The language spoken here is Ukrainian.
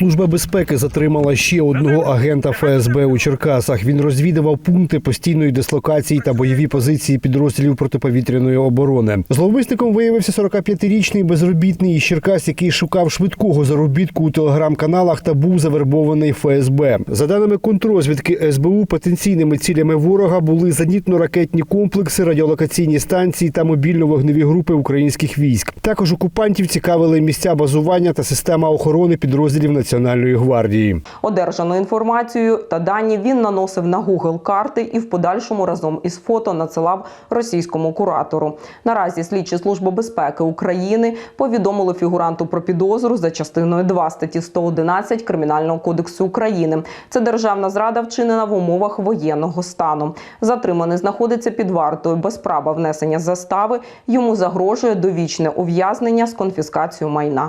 Служба безпеки затримала ще одного агента ФСБ у Черкасах. Він розвідував пункти постійної дислокації та бойові позиції підрозділів протиповітряної оборони. Зловмисником виявився 45-річний безробітний із Черкас, який шукав швидкого заробітку у телеграм-каналах та був завербований ФСБ. За даними контрозвідки СБУ, потенційними цілями ворога були зенітно-ракетні комплекси, радіолокаційні станції та мобільно-вогневі групи українських військ. Також окупантів цікавили місця базування та система охорони підрозділів Національної гвардії. Одержану інформацію та дані він наносив на Google карти і в подальшому разом із фото надсилав російському куратору. Наразі слідчі служби безпеки України повідомили фігуранту про підозру за частиною 2 статті 111 Кримінального кодексу України. Це державна зрада вчинена в умовах воєнного стану. Затриманий знаходиться під вартою без права внесення застави. Йому загрожує довічне ув'язнення з конфіскацією майна.